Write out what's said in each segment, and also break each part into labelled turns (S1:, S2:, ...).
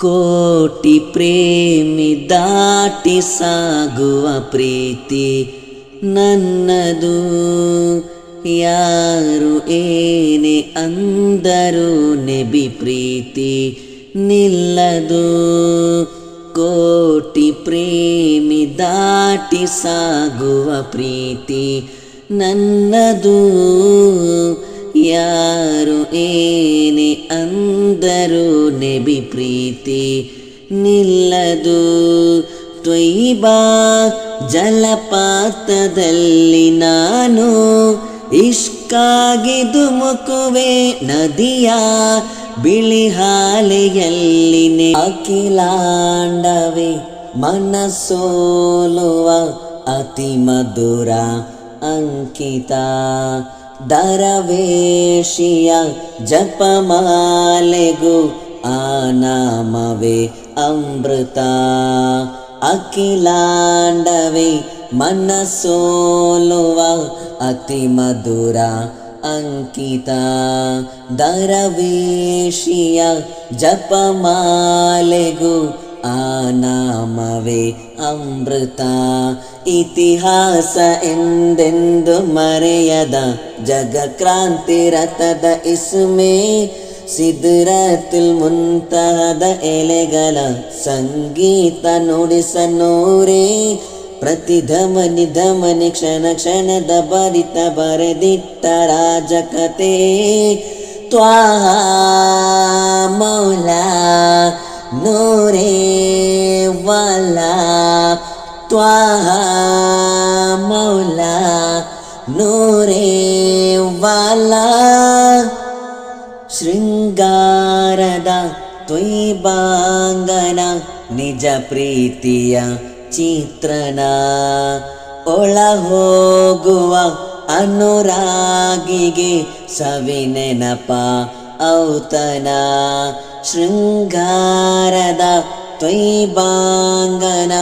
S1: ಕೋಟಿ ಪ್ರೇಮಿ ದಾಟಿ ಸಾಗುವ ಪ್ರೀತಿ ನನ್ನದು. ಯಾರು ಏನೇ ಅಂದರು ನೆಬಿ ಪ್ರೀತಿ ನಿಲ್ಲದು. ಕೋಟಿ ಪ್ರೇಮಿ ದಾಟಿ ಸಾಗುವ ಪ್ರೀತಿ ನನ್ನದು. ಯಾರು ಏನೇ ಅಂದರು ನೆಬಿ ಪ್ರೀತಿ ನಿಲ್ಲದು. ತ್ವಯ್ಬಾ ಜಲಪಾತದಲ್ಲಿ ನಾನು ಇಷ್ಕಾಗಿ ಧುಮುಕುವೆ ನದಿಯ ಬಿಳಿ ಹಾಲೆಯಲ್ಲಿ ಅಖಿಲಾಂಡವೇ ಮನಸೋಲುವ ಅತಿ ಮಧುರ ಅಂಕಿತ. दरवेशिया जपमालिगु आमवे अमृता अखिलाण्डवे मनसोलुव अति मधुरा अङ्किता दरवेशिया जपमालेगु ದರವೇಶಿಯ ಜಪಮಾಲೆಗೂ ಆ ನಾಮವೇ ಅಮೃತ. ಇತಿಹಾಸ ಎಂದೆಂದು ಮರೆಯದ ಜಗಕ್ರಾಂತಿ ರಥದ ಇಸ್ಮೆ. ಸಿದ್ರತಿಲ್ ಮುಂತಾದ ಎಲೆಗಳ ಸಂಗೀತ ನುಡಿಸ ನೂರೇ ಪ್ರತಿ ಧಮನಿ ಧಮನಿ ಕ್ಷಣ ಕ್ಷಣದ ಬರಿತ ಬರೆದಿಟ್ಟ ರಾಜಕತೆ ತ್ವಾಹ ಮೌಲ ನೂರೇ ವಾಲ ತ್ವಾಹ ಮೌಲ ನೂರೇ ವಾಲ ಶೃಂಗಾರದ ತ್ವೈಬಾಂಗನ ನಿಜ ಪ್ರೀತಿಯ ಚಿತ್ರಣ ಒಳ ಹೋಗುವ ಅನುರಾಗಿಗೆ ಸವಿನೆನಪ ಔತನ ಶೃಂಗಾರದ ತ್ವೈಬಾಂಗನ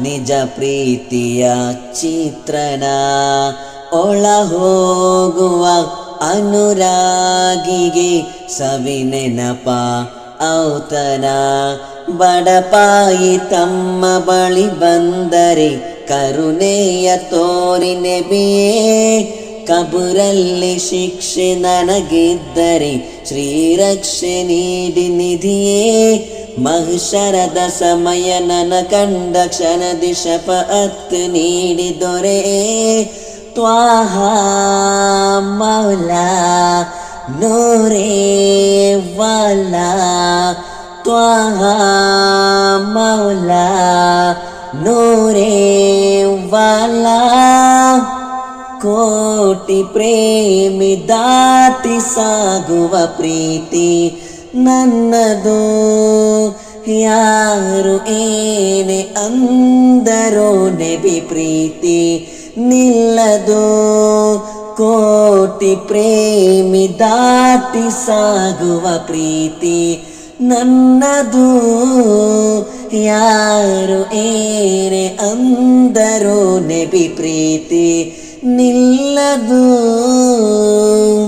S1: ನಿಜ ಪ್ರೀತಿಯ ಚಿತ್ರಣ. ಒಳ ಹೋಗುವ ಅನುರಾಗಿಗೆ ಸವಿನೆನಪ ಔತನ ಬಡಪಾಯಿ ತಮ್ಮ ಬಳಿ ಬಂದರೆ ಕರುಣೆಯ ತೋರಿನೆ ನೆಬಿಯೇ ಕಬುರಲ್ಲಿ ಶಿಕ್ಷೆ ನನಗಿದ್ದರೆ ಶ್ರೀರಕ್ಷೆ ನೀಡಿ ನಿಧಿಯೇ. ಮಹಿಷರದ ಸಮಯ ನನ ಕಂಡ ಕ್ಷಣದಿ ಶಪತ್ ನೀಡಿ ದೊರೆ. ತ್ವಾಹ ಮೌಲ ನೂರೇ ವಾಲ. ತ್ವಾಹ ಮೌಲ ನೂರೇ ವಾಲ. ಕೋಟಿ ಪ್ರೇಮಿ ದಾಟಿ ಸಾಗುವ ಪ್ರೀತಿ ನನ್ನದು. ಯಾರು ಏನೆ ಅಂದರೋ ನೆಬಿ ಪ್ರೀತಿ ನಿಲ್ಲದು. ಕೋಟಿ ಪ್ರೇಮಿ ದಾಟಿ ಸಾಗುವ ಪ್ರೀತಿ ನನ್ನದು. ಯಾರು ಏನೇ i yadım